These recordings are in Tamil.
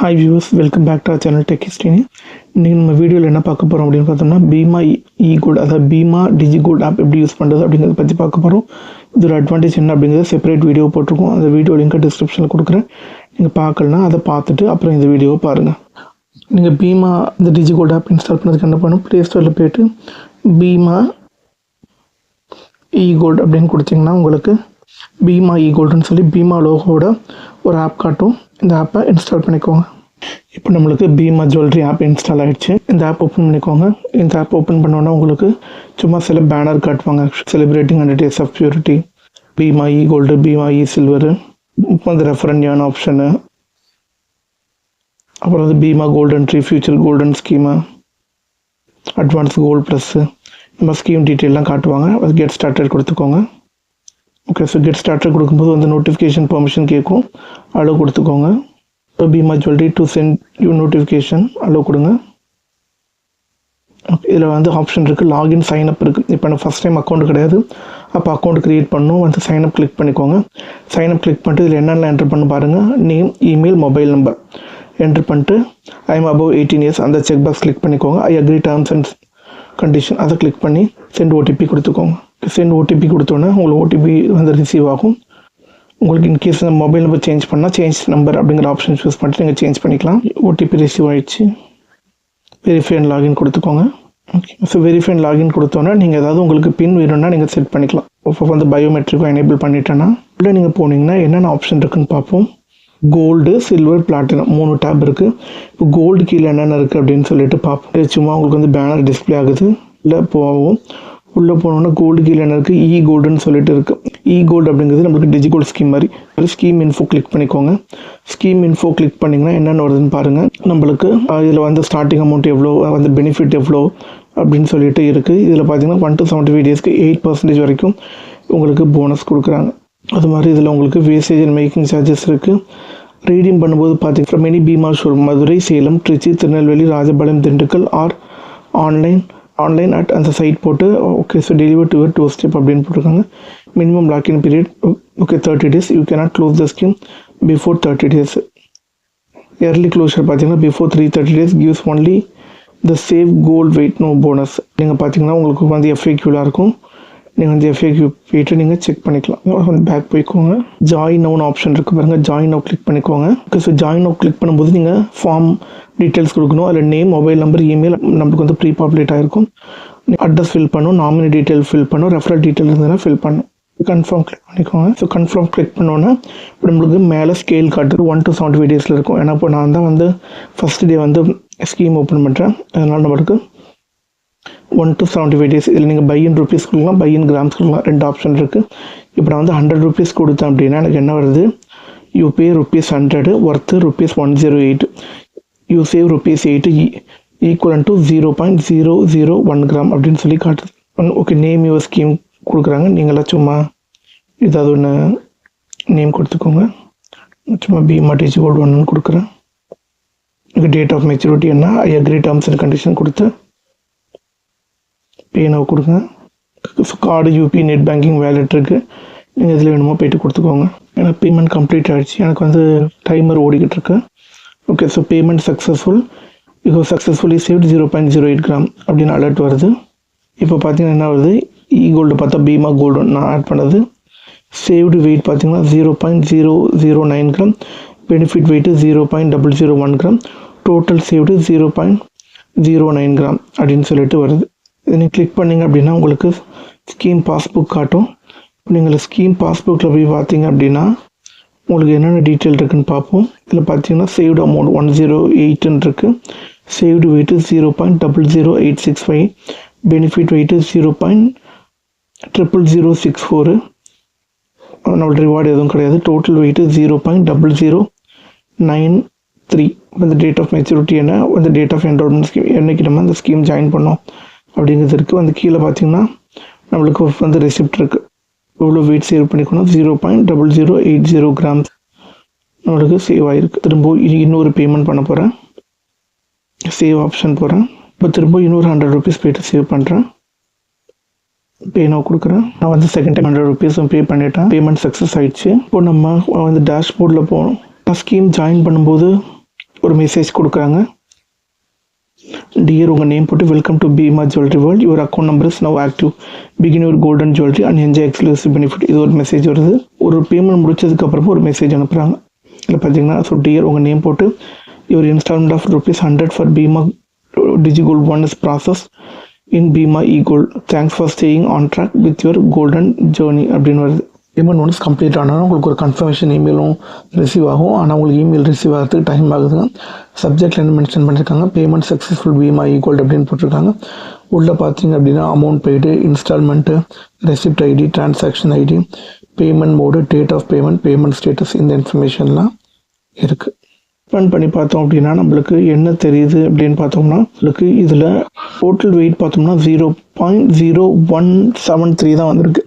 Hi views welcome back to channel tech ஹிஸ்டினி இன்றைக்கி நம்ம வீடியோவில் என்ன பார்க்க போகிறோம் அப்படின்னு பார்த்தோம்னா பீமா இ கோட் அதாவது பீமா டிஜி கோட் ஆப் எப்படி யூஸ் பண்ணுறது அப்படிங்கிறத பற்றி பார்க்க போகிறோம் இதோட அட்வான்டேஜ் என்ன அப்படிங்கிறத செப்பரேட் வீடியோ போட்டிருக்கோம். அந்த வீடியோ லிங்க்கை டிஸ்கிரிப்ஷனில் கொடுக்குறேன். நீங்கள் பார்க்கலனா அதை பார்த்துட்டு அப்புறம் இந்த வீடியோவை பாருங்கள் நீங்கள் பீமா இந்த டிஜி கோட் ஆப் இன்ஸ்டால் பண்ணதுக்கு என்ன பண்ணணும்? ப்ளே ஸ்டோரில் போய்ட்டு பீமா இ கோல்டு அப்படின்னு கொடுத்தீங்கன்னா உங்களுக்கு பீமா இ கோல்டுன்னு சொல்லி பீமா லோகோட ஒரு ஆப் காட்டும். இந்த ஆப்பை இன்ஸ்டால் பண்ணிக்கோங்க. இப்போ நம்மளுக்கு பீமா ஜுவல்லரி ஆப் இன்ஸ்டால் ஆகிடுச்சு இந்த ஆப் ஓப்பன் பண்ணிக்கோங்க. இந்த ஆப் ஓப்பன் பண்ணோன்னா உங்களுக்கு சும்மா சில பேனர் காட்டுவாங்க. Celebrating hundred days of purity Bhima e e gold Bhima e silver வந்து ரெஃபரன்யான ஆப்ஷனு அப்புறம் வந்து Bhima golden tree future golden scheme advance gold plus இந்த மாதிரி ஸ்கீம் டீட்டெயிலாம் காட்டுவாங்க. அது கெட் ஸ்டார்டட் கொடுத்துக்கோங்க. ஓகே ஸோ கெட் ஸ்டார்டர் கொடுக்கும்போது வந்து நோட்டிஃபிகேஷன் பெர்மிஷன் கேட்கும். அலோ கொடுத்துக்கோங்க. Bhima jewellery to send you notification allow கொடுங்க. ஓகே இதில் வந்து ஆப்ஷன் இருக்குது லாகின் சைன்அப் இருக்குது இப்போ எனக்கு ஃபஸ்ட் டைம் அக்கௌண்ட் கிடையாது. அப்போ அக்கௌண்ட் க்ரியேட் பண்ணணும் வந்து சைன்அப் கிளிக் பண்ணிக்கோங்க. சைன்அப் கிளிக் பண்ணிட்டு இதில் என்னென்ன என்டர் பண்ண பாருங்கள் name email mobile number enter பண்ணிட்டு I am above eighteen years அந்த செக் பாக்ஸ் கிளிக் பண்ணிக்கோங்க. I agree terms and condition அதை கிளிக் பண்ணி சென்ட் ஓடிபி கொடுத்துக்கோங்க. சென்ட் ஓடிபி கொடுத்தோன்னே உங்களுக்கு ஓடிபி வந்து ரிசீவ் ஆகும். உங்களுக்கு in case mobile number change பண்ணால் சேஞ்ச் நம்பர் அப்படிங்கிற ஆப்ஷன் சூஸ் பண்ணிட்டு நீங்கள் சேஞ்ச் பண்ணிக்கலாம். ஓடிபி ரிசீவ் ஆகிடுச்சு வெரிஃபை அண்ட் லாகின் கொடுத்துக்கோங்க. Okay so verify and login கொடுத்தோன்னா நீங்கள் ஏதாவது உங்களுக்கு பின் வேணும்னா நீங்கள் செட் பண்ணிக்கலாம். இப்போ வந்து பயோமெட்ரிக்கும் எனேபிள் பண்ணிட்டேன்னா உள்ளே நீங்கள் போனீங்கன்னா என்னென்ன ஆப்ஷன் இருக்குன்னு பார்ப்போம். கோல்டு சில்வர் பிளாட்டினம் மூணு டேப் இருக்குது இப்போ கோல்டு கீழே என்னென்ன இருக்குது அப்படின்னு சொல்லிட்டு பார்ப்போம். சும்மா உங்களுக்கு வந்து பேனர் டிஸ்பிளே ஆகுது. இல்லை போவோம். உள்ளே போனோன்னா கோல்டு கீழே என்ன இருக்குது இ கோல்டுன்னு சொல்லிட்டு இருக்குது இ கோல்டு அப்படிங்கிறது நம்மளுக்கு டிஜிகோல்டு ஸ்கீம் மாதிரி. ஒரு ஸ்கீம் இன்ஃபோ கிளிக் பண்ணிக்கோங்க. ஸ்கீம் இன்ஃபோ கிளிக் பண்ணிங்கன்னா என்னென்ன வருதுன்னு பாருங்கள் நம்மளுக்கு இதில் வந்து ஸ்டார்டிங் அமௌண்ட் எவ்வளோ வந்து பெனிஃபிட் எவ்வளோ அப்படின்னு சொல்லிட்டு இருக்குது இதில் பார்த்தீங்கன்னா ஒன் டு செவன்ட்டி ஃபைவ் டேஸ்க்கு எயிட் பர்சன்டேஜ் வரைக்கும் உங்களுக்கு போனஸ் கொடுக்குறாங்க. அது மாதிரி இதில் உங்களுக்கு வேஸ்டேஜ் அண்ட் மேக்கிங் சார்ஜஸ் இருக்குது ரீடிங் பண்ணும்போது பார்த்தீங்கன்னா many Bhima showroom Madurai Salem Trichy Tirunelveli Rajapalayam Dindigul or online online at அந்த சைட் போட்டு okay so deliver to doorstep அப்படின்னு போட்டிருக்காங்க. Minimum lock in period okay thirty days you cannot close the scheme before thirty days early closure பார்த்தீங்கன்னா before three thirty days gives only the save gold weight no bonus நீங்கள் பார்த்தீங்கன்னா உங்களுக்கு வந்து எஃப்ஏக்யூலாக இருக்கும். நீங்கள் வந்து எஃப்ஏக்யூ போயிட்டு நீங்கள் செக் பண்ணிக்கலாம். வந்து பேக் போய்க்கோங்க. ஜாயின் நவுன் ஆப்ஷன் இருக்குது பாருங்கள் ஜாயின் நவ் கிளிக் பண்ணிக்கோங்க. Okay so join now click பண்ணும்போது நீங்கள் ஃபார்ம் டீட்டெயில்ஸ் கொடுக்கணும். அதில் நேம் மொபைல் நம்பர் இமெயில் நம்மளுக்கு வந்து ப்ரீ பாப்புலேட் ஆகிருக்கும் அட்ரஸ் ஃபில் பண்ணும் நாமினி டீட்டெயில் ஃபில் பண்ணும் ரெஃபரல் டீட்டெயில் இருந்ததுன்னா ஃபில் பண்ணும் கன்ஃபார்ம் கிளிக் பண்ணிக்கோங்க. ஸோ கன்ஃபார்ம் கிளிக் பண்ணோன்னா இப்போ நம்மளுக்கு மேலே ஸ்கேல் காட்டுறது ஒன் டு செவன்ட்டி ஃபைவ் டேஸில் இருக்கும். ஏன்னா இப்போ நான் தான் வந்து ஃபஸ்ட் டே வந்து ஸ்கீம் ஓப்பன் பண்ணுறேன் அதனால் நம்மளுக்கு one to seventy five days இதில் நீங்கள் பை இன் ருபீஸ் கொடுக்கலாம். பை இன் கிராம்ஸ் கொடுக்கலாம். ரெண்டு ஆப்ஷன் இருக்குது இப்போ நான் வந்து ஹண்ட்ரட் ருபீஸ் கொடுத்தேன் அப்படின்னா எனக்கு என்ன வருது? You pay rupees hundred worth rupees one zero eight you save rupees eight equivalent to zero point zero zero one gram அப்படின்னு சொல்லி காட்டுது. ஓகே நேம் யூ ஸ்கீம் கொடுக்குறாங்க. நீங்களாம் சும்மா ஏதாவது ஒன்று நேம் கொடுத்துக்கோங்க. சும்மா பீமா டிஜி கோல்டு ஒன்று கொடுக்குறேன். டேட் ஆஃப் மெச்சூரிட்டி என்ன? I agree terms and condition கொடுத்து பேனாவை கொடுங்க. Card UPI net banking wallet இருக்குது நீங்கள் இதில் வேணுமோ போயிட்டு கொடுத்துக்கோங்க. ஏன்னா பேமெண்ட் கம்ப்ளீட் ஆகிடுச்சு எனக்கு வந்து டைமர் ஓடிக்கிட்டு இருக்கு. ஓகே ஸோ பேமெண்ட் சக்ஸஸ்ஃபுல் இப்போ successfully saved zero point zero eight gram அப்படின்னு அலர்ட் வருது. இப்போ பார்த்தீங்கன்னா என்ன வருது? இ கோல்டு பார்த்தா பீமா கோல்டு நான் ஆட் பண்ணது. சேவ்டு வெயிட் பார்த்தீங்கன்னா zero point zero zero nine gram benefit weight zero point double zero one gram total saved zero point zero nine gram அப்படின்னு சொல்லிட்டு வருது. இதை நீங்கள் கிளிக் பண்ணிங்க அப்படின்னா உங்களுக்கு ஸ்கீம் பாஸ்புக் காட்டும். நீங்கள் ஸ்கீம் பாஸ்புக்கில் போய் பார்த்தீங்க அப்படின்னா உங்களுக்கு என்னென்ன டீட்டெயில் இருக்குன்னு பார்ப்போம். இதில் பார்த்தீங்கன்னா சேவ்டு அமௌண்ட் ஒன் ஜீரோ எயிட்டுன்னு இருக்குது saved weight zero point double zero eight six five benefit weight zero point triple zero six four நம்மளோட ரிவார்டு எதுவும் கிடையாது. Total weight zero point double zero nine three இந்த டேட் ஆஃப் மெச்சூரிட்டி என்ன? இந்த டேட் ஆஃப் என்ரோல்மெண்ட் ஸ்கீம் என்றைக்கு நம்ம அந்த ஸ்கீம் ஜாயின் பண்ணோம்? அப்படிங்கிறதுக்கு வந்து கீழே பார்த்தீங்கன்னா நம்மளுக்கு வந்து ரெசிப்ட் இருக்குது இவ்வளோ வெயிட் சேவ் பண்ணிக்கணும். Zero point double zero eight zero grams நம்மளுக்கு சேவ் ஆகிருக்கு திரும்ப இன்னொரு பேமெண்ட் பண்ண போகிறேன் சேவ் ஆப்ஷன் போகிறேன் இப்போ திரும்ப இன்னொரு ஹண்ட்ரட் ருபீஸ் போயிட்டு சேவ் பண்ணுறேன் பே நான் கொடுக்குறேன். நான் வந்து செகண்ட் டைம் ஹண்ட்ரட் ருபீஸும் பே பண்ணிட்டேன். பேமெண்ட் சக்ஸஸ் ஆகிடுச்சு இப்போ நம்ம வந்து டேஷ்போர்டில் போகணும். நான் ஸ்கீம் ஜாயின் பண்ணும்போது ஒரு மெசேஜ் கொடுக்குறாங்க. டியர் உங்கள் நேம் போட்டு welcome to Bhima jewellery world your account number is now active begin your golden jewellery and enjoy exclusive benefit இது ஒரு மெசேஜ் வருது. ஒரு பேமெண்ட் முடிச்சதுக்கப்புறமா ஒரு மெசேஜ் அனுப்புகிறாங்க இதில் பார்த்தீங்கன்னா ஸோ டியர் உங்கள் நேம் போட்டு your instalment of rupees hundred for Bhima digi gold one is process in Bhima e gold thanks for staying on track with your golden journey அப்படின்னு வருது. பேமெண்ட் ஒன்ஸ் கம்ப்ளீட் ஆனாலும் உங்களுக்கு ஒரு கன்ஃபர்மேஷன் இமெயிலும் ரிசீவ் ஆகும். ஆனால் உங்களுக்கு இமெயில் ரிசீவ் ஆகிறதுக்கு டைம் ஆகுதுங்க. சப்ஜெக்டில் என்ன மென்ஷன் பண்ணியிருக்காங்க பேமெண்ட் சக்ஸஸ்ஃபுல் பீமா ஈக்குவல் அப்படின்னு போட்டிருக்காங்க. உள்ளே பார்த்தீங்க அப்படின்னா amount paid instalment receipt ID transaction ID payment mode date of payment payment status இந்த இன்ஃபர்மேஷன்லாம் இருக்குது ரன் பண்ணி பார்த்தோம் அப்படின்னா நம்மளுக்கு என்ன தெரியுது அப்படின்னு பார்த்தோம்னா நம்மளுக்கு இதில் டோட்டல் வெயிட் பார்த்தோம்னா zero point zero one seven three தான் வந்திருக்கு.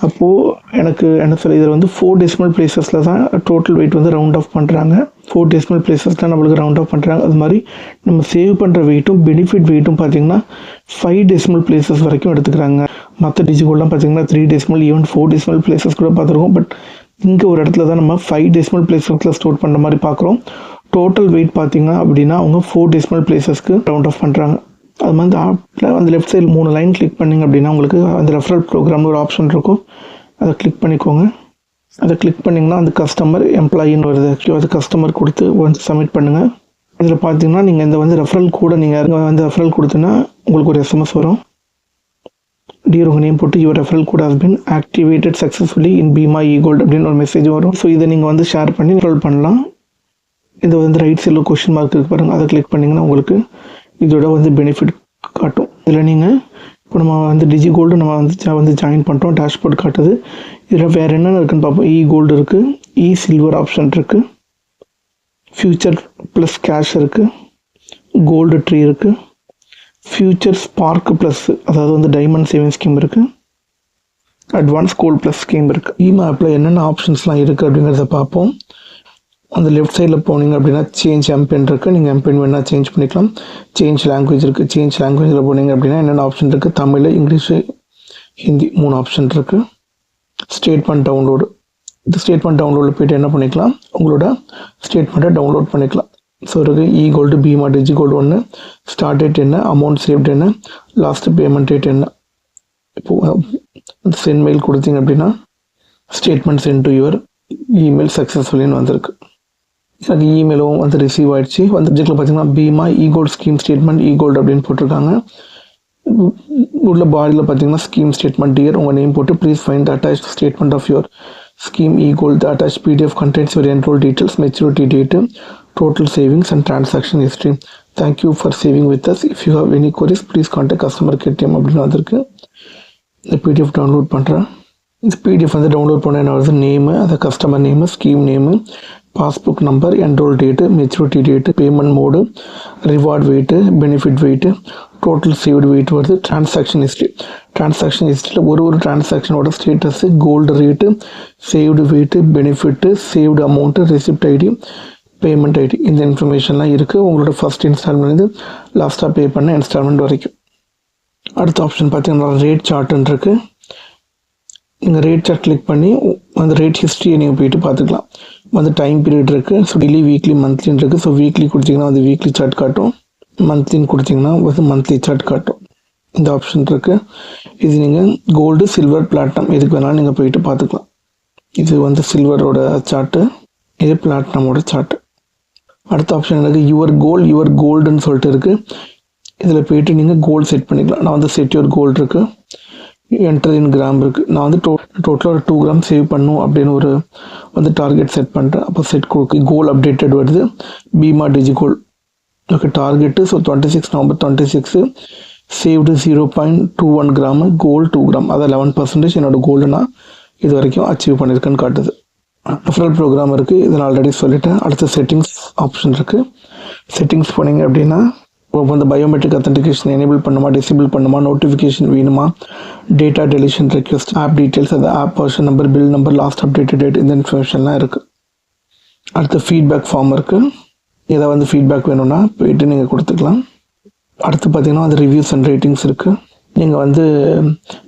அப்போது எனக்கு என்ன சொல்ல இதில் வந்து ஃபோர் டெசிமல் பிளேசஸில் தான் டோட்டல் வெயிட் வந்து ரவுண்ட் ஆஃப் பண்ணுறாங்க ஃபோர் டெசிமல் பிளேசஸ் தான் நம்மளுக்கு ரவுண்ட் ஆஃப் பண்ணுறாங்க அது மாதிரி நம்ம சேவ் பண்ணுற வெயிட்டும் பெனிஃபிட் வெயிட்டும் பார்த்தீங்கன்னா ஃபைவ் டெசிமல் பிளேசஸ் வரைக்கும் எடுத்துக்கிறாங்க. மற்ற டிஜிகோல்லாம் பார்த்தீங்கன்னா three decimal even four decimal places கூட பார்த்துருக்கோம் பட் இங்கே ஒரு இடத்துல தான் நம்ம ஃபைவ் டெசிமல் பிளேசஸில் ஸ்டோர் பண்ணுற மாதிரி பார்க்குறோம் டோட்டல் வெயிட் பார்த்தீங்கன்னா அப்படின்னா அவங்க ஃபோர் டெசிமல் பிளேசஸ்க்கு ரவுண்ட் ஆஃப் பண்ணுறாங்க அது மாதிரி அந்த ஆப்பில் அந்த லெஃப்ட் சைடு மூணு லைன் கிளிக் பண்ணிங்க அப்படின்னா உங்களுக்கு அந்த ரெஃபரல் ப்ரோக்ராம்னு ஒரு ஆப்ஷன் இருக்கும். அதை கிளிக் பண்ணிக்கோங்க. அதை கிளிக் பண்ணிங்கன்னா அந்த கஸ்டமர் எம்ப்ளாயின்னு வருது. அது கஸ்டமர் கொடுத்து வந்து சப்மிட் பண்ணுங்கள் இதில் பார்த்தீங்கன்னா நீங்கள் இந்த வந்து ரெஃபரல் கூட நீங்கள் வந்து ரெஃபரல் கொடுத்தீங்கன்னா உங்களுக்கு ஒரு எஸ்எம்எஸ் வரும். டியர் உங்கள் நேம் போட்டு your referral code has been activated successfully in Bhima e gold அப்படின்னு ஒரு மெசேஜ் வரும். ஸோ இதை நீங்கள் வந்து ஷேர் பண்ணி ரெஃபரல் பண்ணலாம். இது வந்து ரைட் சைடில் கொஷின் மார்க் இருக்கு பாருங்கள் அதை கிளிக் பண்ணிங்கன்னா உங்களுக்கு இதோட வந்து பெனிஃபிட் காட்டும். இதில் நீங்கள் இப்போ நம்ம வந்து டிஜி கோல்டு நம்ம வந்து வந்து ஜாயின் பண்ணிட்டோம் டேஷ்போர்ட் காட்டுது. இதில் வேறு என்னென்ன இருக்குன்னு பார்ப்போம் இ கோல்டு இருக்குது இ சில்வர் ஆப்ஷன் இருக்குது ஃபியூச்சர் ப்ளஸ் கேஷ் இருக்குது கோல்டு ட்ரீ இருக்குது ஃபியூச்சர் ஸ்பார்க் ப்ளஸ் அதாவது வந்து டைமண்ட் சேவிங் ஸ்கீம் இருக்குது அட்வான்ஸ் கோல்டு ப்ளஸ் ஸ்கீம் இருக்குது இ மேப்பில் என்னென்ன ஆப்ஷன்ஸ்லாம் இருக்குது அப்படிங்கிறத பார்ப்போம் அந்த லெஃப்ட் சைடில் போனீங்க அப்படின்னா சேஞ்ச் எம்பின் இருக்குது நீங்கள் எம்பின் வேணால் சேஞ்ச் பண்ணிக்கலாம். சேஞ்ச் லாங்குவேஜ் இருக்குது சேஞ்ச் லாங்குவேஜில் போனீங்க அப்படின்னா என்னென்ன ஆப்ஷன் இருக்குது தமிழ் இங்கிலீஷு ஹிந்தி மூணு ஆப்ஷன் இருக்குது ஸ்டேட்மெண்ட் டவுன்லோடு இந்த ஸ்டேட்மெண்ட் டவுன்லோடில் போயிட்டு என்ன பண்ணிக்கலாம்? உங்களோட ஸ்டேட்மெண்ட்டை டவுன்லோட் பண்ணிக்கலாம். ஸோ இருக்குது e gold Bhima digi gold ஒன்று ஸ்டார்ட் டேட் என்ன? அமௌண்ட் சேவ்ட் என்ன? லாஸ்ட்டு பேமெண்ட் டேட் என்ன? இப்போது சென்ட் மெயில் கொடுத்தீங்க அப்படின்னா statement sent to your email சக்ஸஸ்ஃபுல்லின்னு வந்திருக்கு. எனக்கு இமெயிலும் வந்து ரிசீவ் ஆயிடுச்சு. வந்து சப்ஜெக்டில் பார்த்தீங்கன்னா Bhima egold gold scheme statement egold அப்படின்னு போட்டிருக்காங்க. உள்ள பாடியில் பார்த்தீங்கன்னா ஸ்கீம் ஸ்டேட்மெண்ட் டியர் உங்கள் நேம் போட்டு please find attach statement of your scheme egold attach PDF contents your enrol details maturity date total savings and transaction history thank you for saving with us if you have any queries please contact customer KDM அப்படின்னு வந்திருக்கு இந்த பிடிஎஃப் டவுன்லோட் பண்ணுறேன் இந்த பிடிஎஃப் வந்து டவுன்லோட் பண்ண என்ன வருது? நேமு அந்த customer name scheme name passbook number enrol date maturity date payment mode reward weight benefit weight total saved weight வருது டிரான்சாக்ஷன் ஹிஸ்ட்ரி டிரான்சாக்ஷன் ஹிஸ்ட்ரியில் ஒரு ஒரு டிரான்சாக்ஷனோட status gold rate saved weight benefit saved amount receipt ID payment ID இந்த இன்ஃபர்மேஷன்லாம் இருக்குது உங்களோட ஃபஸ்ட் இன்ஸ்டால்மெண்ட் லாஸ்ட்டாக பே பண்ண இன்ஸ்டால்மெண்ட் வரைக்கும். அடுத்த ஆப்ஷன் பார்த்தீங்கன்னா ரேட் சார்ட்டுன்னு இருக்குது நீங்கள் ரேட் சார்ட் கிளிக் பண்ணி உ- அந்த ரேட் ஹிஸ்ட்ரியை நீங்கள் போயிட்டு பார்த்துக்கலாம். வந்து டைம் பீரியட் இருக்குது ஸோ டெய்லி வீக்லி மந்த்லின்னு இருக்குது ஸோ வீக்லி கொடுத்தீங்கன்னா வந்து வீக்லி சார்ட் காட்டும். மந்த்லின்னு கொடுத்தீங்கன்னா வந்து மந்த்லி சார்ட் காட்டும். இந்த ஆப்ஷன் இருக்குது இது நீங்கள் கோல்டு சில்வர் பிளாட்டினம் எதுக்கு வேணாலும் நீங்கள் போயிட்டு பார்த்துக்கலாம். இது வந்து சில்வரோட சார்ட்டு இது பிளாட்டினமோட சார்ட்டு அடுத்த ஆப்ஷன் எனக்கு யுவர் கோல் யுவர் கோல்டுன்னு சொல்லிட்டு இருக்குது இதில் போயிட்டு நீங்கள் கோல்டு செட் பண்ணிக்கலாம். நான் வந்து செட் யுவர் கோல்டு இருக்குது என்டர் இன் கிராம் இருக்குது நான் வந்து டோ டோட்டலாக ஒரு டூ கிராம் சேவ் பண்ணும் அப்படின்னு ஒரு வந்து டார்கெட் செட் பண்ணுறேன் அப்போ செட் கொடுக்கு கோல் அப்டேட்டட் வருது. Bhima digi goal okay target so twenty six November twenty six saved zero point two one gram goal two gram அதான் லெவன் பர்சன்டேஜ் என்னோட கோல்டு நான் இது வரைக்கும் அச்சீவ் பண்ணியிருக்கேன்னு காட்டுது. ரெஃபரல் ப்ரோக்ராம் இருக்குது இதை நான் ஆல்ரெடி சொல்லிட்டேன். அடுத்த செட்டிங்ஸ் ஆப்ஷன் இருக்குது செட்டிங்ஸ் போனீங்க அப்படின்னா வந்து பயோமெட்ரிக் அத்தன்டிகேஷன் எனேபிள் பண்ணுமா டிசேபிள் பண்ணுமா நோட்டிஃபிகேஷன் வேணுமா? Data deletion request app details அது app person number bill number last updated date இந்த இன்ஃபர்மேஷன்லாம் இருக்குது அடுத்து ஃபீட்பேக் ஃபார்ம் இருக்குது ஏதாவது வந்து ஃபீட்பேக் வேணும்னா போயிட்டு நீங்கள் கொடுத்துக்கலாம். அடுத்து பார்த்தீங்கன்னா அந்த ரிவ்யூஸ் அண்ட் ரேட்டிங்ஸ் இருக்குது நீங்கள் வந்து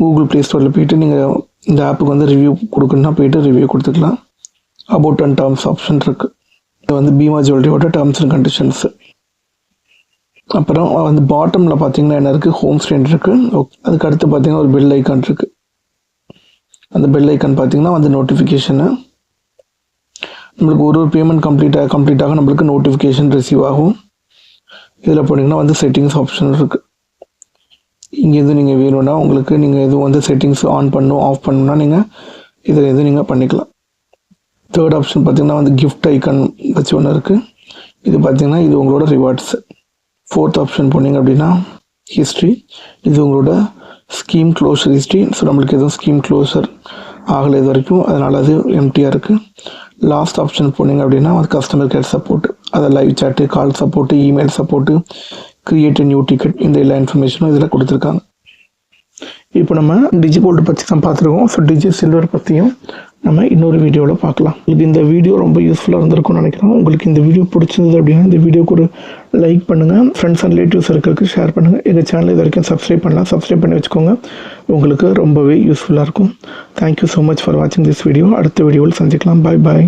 கூகுள் ப்ளே ஸ்டோரில் போயிட்டு நீங்கள் இந்த ஆப்புக்கு வந்து ரிவ்யூ கொடுக்கணுன்னா போயிட்டு ரிவ்யூ கொடுத்துக்கலாம். அபவுட் அண்ட் டேர்ம்ஸ் ஆப்ஷன் இருக்குது இது வந்து பீமா ஜுவல்லரியோட டேர்ம்ஸ் அண்ட் கண்டிஷன்ஸு அப்புறம் வந்து பாட்டமில் பார்த்தீங்கன்னா என்ன இருக்குது ஹோம் ஸ்க்ரீன் இருக்குது அதுக்கு அடுத்து பார்த்தீங்கன்னா ஒரு பெல் ஐக்கான் இருக்குது அந்த பெல் ஐக்கான் பார்த்தீங்கன்னா வந்து நோட்டிஃபிகேஷனு நம்மளுக்கு ஒரு ஒரு பேமெண்ட் கம்ப்ளீட்டாக கம்ப்ளீட்டாக நம்மளுக்கு நோட்டிஃபிகேஷன் ரிசீவ் ஆகும். இதில் போனீங்கன்னா வந்து செட்டிங்ஸ் ஆப்ஷன் இருக்குது இங்கேருந்து நீங்கள் வேணும்னா உங்களுக்கு நீங்கள் எதுவும் வந்து செட்டிங்ஸ் ஆன் பண்ணும் ஆஃப் பண்ணணும்னா நீங்கள் இதில் எதுவும் நீங்கள் பண்ணிக்கலாம். தேர்ட் ஆப்ஷன் பார்த்தீங்கன்னா வந்து கிஃப்ட் ஐக்கான் வச்சு ஒன்று இருக்குது இது பார்த்தீங்கன்னா இது உங்களோட ரிவார்ட்ஸு ஃபோர்த் ஆப்ஷன் போனீங்க அப்படின்னா ஹிஸ்ட்ரி இது உங்களோட ஸ்கீம் க்ளோஸர் ஹிஸ்ட்ரி ஸோ நம்மளுக்கு எதுவும் ஸ்கீம் க்ளோஸர் ஆகலை இது வரைக்கும். அதனால் அது எம்டியாக இருக்குது லாஸ்ட் ஆப்ஷன் போனீங்க அப்படின்னா அது கஸ்டமர் கேர் சப்போர்ட் அதை live chat call support email support create new ticket இந்த எல்லா இன்ஃபர்மேஷனும் இதில் கொடுத்துருக்காங்க. இப்போ நம்ம டிஜி கோல்டு பற்றி தான் பார்த்துருக்கோம். ஸோ டிஜி சில்வர் பற்றியும் நம்ம இன்னொரு வீடியோவில் பார்க்கலாம். உங்களுக்கு இந்த வீடியோ ரொம்ப யூஸ்ஃபுல்லாக இருந்திருக்கும்னு நினைக்கிறோம் உங்களுக்கு இந்த வீடியோ பிடிச்சிருந்தது அப்படின்னா இந்த வீடியோக்கு ஒரு லைக் பண்ணுங்கள் ஃப்ரெண்ட்ஸ் அண்ட் ரிலேட்டிவ்ஸ் இருக்கிறதுக்கு ஷேர் பண்ணுங்கள் எங்கள் சேனல் இது வரைக்கும் சப்ஸ்கிரைப் பண்ணலாம் சப்ஸ்கிரைப் பண்ணி வச்சுக்கோங்க. உங்களுக்கு ரொம்பவே யூஸ்ஃபுல்லாக இருக்கும். Thank you so much for வாட்சிங் திஸ் வீடியோ அடுத்த வீடியோவில் சந்திக்கலாம். பாய் பாய்